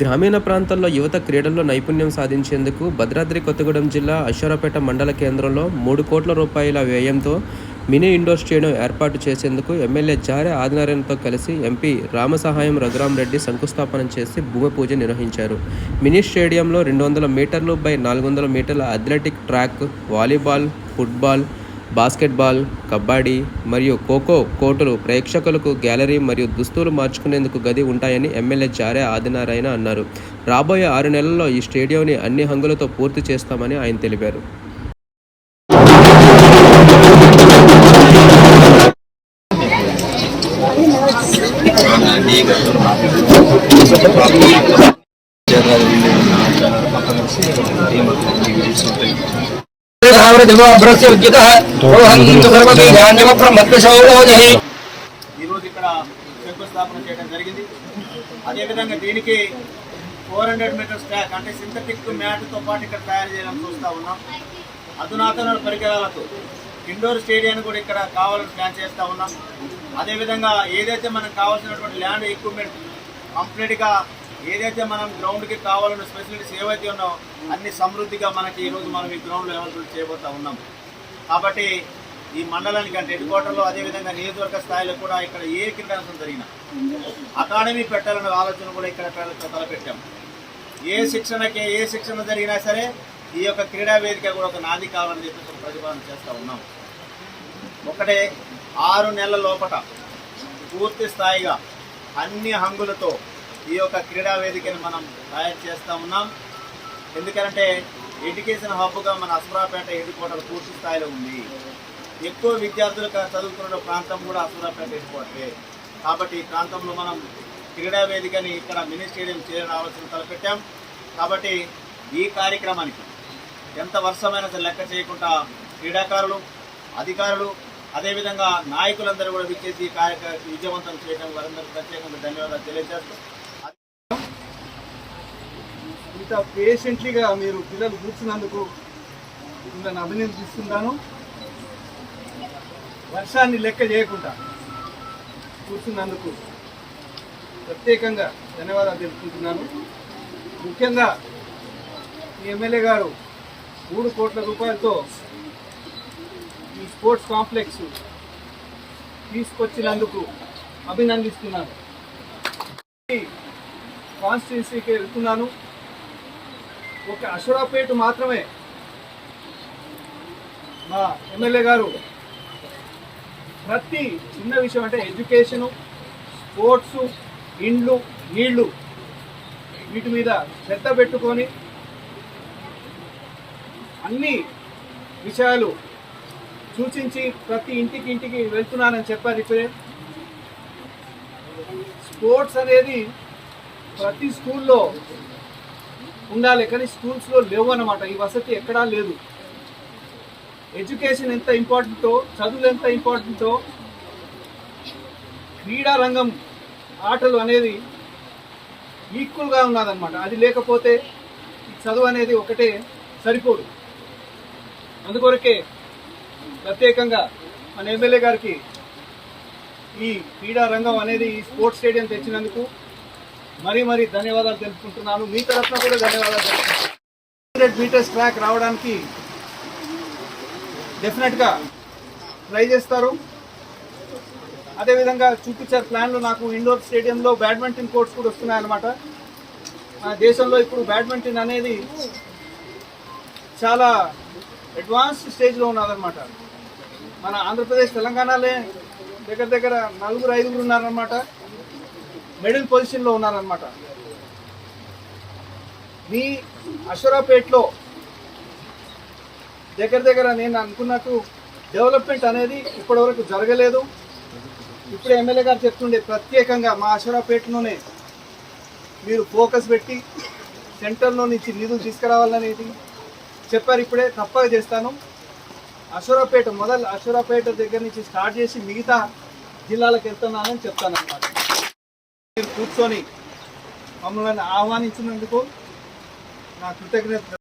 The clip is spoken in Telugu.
గ్రామీణ ప్రాంతాల్లో యువత క్రీడల్లో నైపుణ్యం సాధించేందుకు భద్రాద్రి కొత్తగూడెం జిల్లా అశ్వరాపేట మండల కేంద్రంలో మూడు కోట్ల రూపాయల వ్యయంతో మినీ ఇండోర్ స్టేడియం ఏర్పాటు చేసేందుకు ఎమ్మెల్యే జారే ఆదినారాయణతో కలిసి ఎంపీ రామసహాయం రఘురాం రెడ్డి శంకుస్థాపన చేసి భూమి పూజ నిర్వహించారు. మినీ స్టేడియంలో రెండు వందల మీటర్లు బై నాలుగు వందల మీటర్ల athletic track volleyball football basketball kabaddi మరియు ఖోఖో కోర్టులు ప్రేక్షకులకు గ్యాలరీ మరియు దుస్తులు మార్చుకునేందుకు గది ఉంటాయని ఎమ్మెల్యే జారే ఆదినారాయణ అన్నారు. రాబోయే ఆరు నెలల్లో ఈ స్టేడియంని అన్ని హంగులతో పూర్తి చేస్తామని ఆయన తెలిపారు. ఉద్యతః. ఈరోజు ఇక్కడ శంకుస్థాపన చేయడం జరిగింది. అదేవిధంగా దీనికి ఫోర్ హండ్రెడ్ మీటర్స్ ట్రాక్ అంటే సింథటిక్ మ్యాట్తో పాటు ఇక్కడ తయారు చేయడం చూస్తూ ఉన్నాం. అధునాతన పరికరాలతో ఇండోర్ స్టేడియాన్ని కూడా ఇక్కడ కావాలని ప్లాన్ చేస్తూ ఉన్నాం. అదేవిధంగా ఏదైతే మనకు కావాల్సినటువంటి ల్యాండ్ ఎక్విప్మెంట్ కంప్లీట్గా ఏదైతే మనం గ్రౌండ్కి కావాలన్న ఫెసిలిటీస్ ఏవైతే ఉన్నాయో అన్ని సమృద్ధిగా మనకి ఈరోజు మనం ఈ గ్రౌండ్లో లెవెల్స్ చేయబోతా ఉన్నాం. కాబట్టి ఈ మండలానికి అంటే హెడ్ క్వార్టర్లో అదేవిధంగా నియోజకవర్గ స్థాయిలో కూడా ఇక్కడ ఏ క్రీడాంశం జరిగిన అకాడమీ పెట్టాలనే ఆలోచన కూడా ఇక్కడ తలపెట్టాం ఏ శిక్షణకి ఏ శిక్షణ జరిగినా సరే ఈ యొక్క క్రీడా వేదిక కూడా ఒక నాది కావాలని చెప్పి ప్రతిపాదన చేస్తూ ఉన్నాం. ఒకటే ఆరు నెలల లోపట పూర్తి స్థాయిగా అన్ని హంగులతో ఈ యొక్క క్రీడా వేదికను మనం తయారు చేస్తూ ఉన్నాం. ఎందుకంటే ఎడ్యుకేషన్ హబ్గా మన అసరాపేట హెడ్ క్వార్టర్ పూర్తి స్థాయిలో ఉంది. ఎక్కువ విద్యార్థులు చదువుకున్న ప్రాంతం కూడా అసరాపేట హెడ్ క్వార్టరే కాబట్టి ఈ ప్రాంతంలో మనం క్రీడా వేదికని ఇక్కడ మినీ స్టేడియం చేయాలని ఆలోచన తలపెట్టాం. కాబట్టి ఈ కార్యక్రమానికి ఎంత వర్షమైనా లెక్క చేయకుండా క్రీడాకారులు అధికారులు అదేవిధంగా నాయకులందరూ కూడా విచ్చేసి ఈ కార్యక్రమ విజయవంతం చేయడం వారందరూ ప్రత్యేకంగా ధన్యవాదాలు తెలియజేస్తూ ఇంత పేషెంట్లీగా మీరు పిల్లలు కూర్చున్నందుకు మిమ్మల్ని అభినందిస్తున్నాను. వర్షాన్ని లెక్క చేయకుండా కూర్చున్నందుకు ప్రత్యేకంగా ధన్యవాదాలు తెలుపుకుంటున్నాను. ముఖ్యంగా ఈ ఎమ్మెల్యే గారు మూడు కోట్ల రూపాయలతో ఈ స్పోర్ట్స్ కాంప్లెక్స్ తీసుకొచ్చినందుకు అభినందిస్తున్నాను. కాన్స్టిట్యున్సీకి వెళ్తున్నాను. ఒక అషురాపేట మాత్రమే. మా ఎమ్మెల్యే గారు ప్రతి చిన్న విషయం అంటే ఎడ్యుకేషను స్పోర్ట్స్ ఇండ్లు నీళ్ళు వీటి మీద శ్రద్ధ పెట్టుకొని అన్ని విషయాలు సూచించి ప్రతి ఇంటికి ఇంటికి వెళ్తున్నానని చెప్పారు ఇప్పుడే. స్పోర్ట్స్ అనేది ప్రతి స్కూల్లో ఉండాలి కానీ స్కూల్స్లో లేవు అనమాట ఈ వసతి ఎక్కడా లేదు. ఎడ్యుకేషన్ ఎంత ఇంపార్టెంటో చదువులు ఎంత ఇంపార్టెంటో క్రీడా రంగం ఆటలు అనేది ఈక్వల్గా ఉన్నదన్నమాట. అది లేకపోతే ఈ చదువు అనేది ఒకటే సరిపోదు. అందుకొరకే ప్రత్యేకంగా మన ఎమ్మెల్యే గారికి ఈ క్రీడా రంగం అనేది ఈ స్పోర్ట్స్ స్టేడియం తెచ్చినందుకు మరీ మరీ ధన్యవాదాలు తెలుపుకుంటున్నాను. మీ తరఫున కూడా ధన్యవాదాలు హండ్రెడ్ మీటర్స్ ట్రాక్ రావడానికి డెఫినెట్గా ట్రై చేస్తారు. అదేవిధంగా చూపించారు ప్లాన్లు. నాకు ఇండోర్ స్టేడియంలో బ్యాడ్మింటన్ కోర్ట్స్ కూడా వస్తున్నాయన్నమాట. మన దేశంలో ఇప్పుడు బ్యాడ్మింటన్ అనేది చాలా అడ్వాన్స్డ్ స్టేజ్లో ఉన్నదన్నమాట. మన ఆంధ్రప్రదేశ్ తెలంగాణలే దగ్గర దగ్గర నలుగురు ఐదుగురు ఉన్నారన్నమాట. మిడిల్ పొజిషన్లో ఉన్నారనమాట మీ అషరాపేట్లో దగ్గర దగ్గర నేను అనుకున్నట్టు డెవలప్మెంట్ అనేది ఇప్పటివరకు జరగలేదు. ఇప్పుడు ఎమ్మెల్యే గారు చెప్తుండే ప్రత్యేకంగా మా అషరాపేటలోనే మీరు ఫోకస్ పెట్టి సెంటర్లో నుంచి నిధులు తీసుకురావాలనేది చెప్పారు. ఇప్పుడే తప్పక చేస్తాను. అశ్వరాపేట మొదలు అశ్వరాపేట దగ్గర నుంచి స్టార్ట్ చేసి మిగతా జిల్లాలకు వెళ్తున్నానని చెప్తాను అన్నమాట మీరు కూర్చొని మమ్మల్ని ఆహ్వానించినందుకు నా కృతజ్ఞత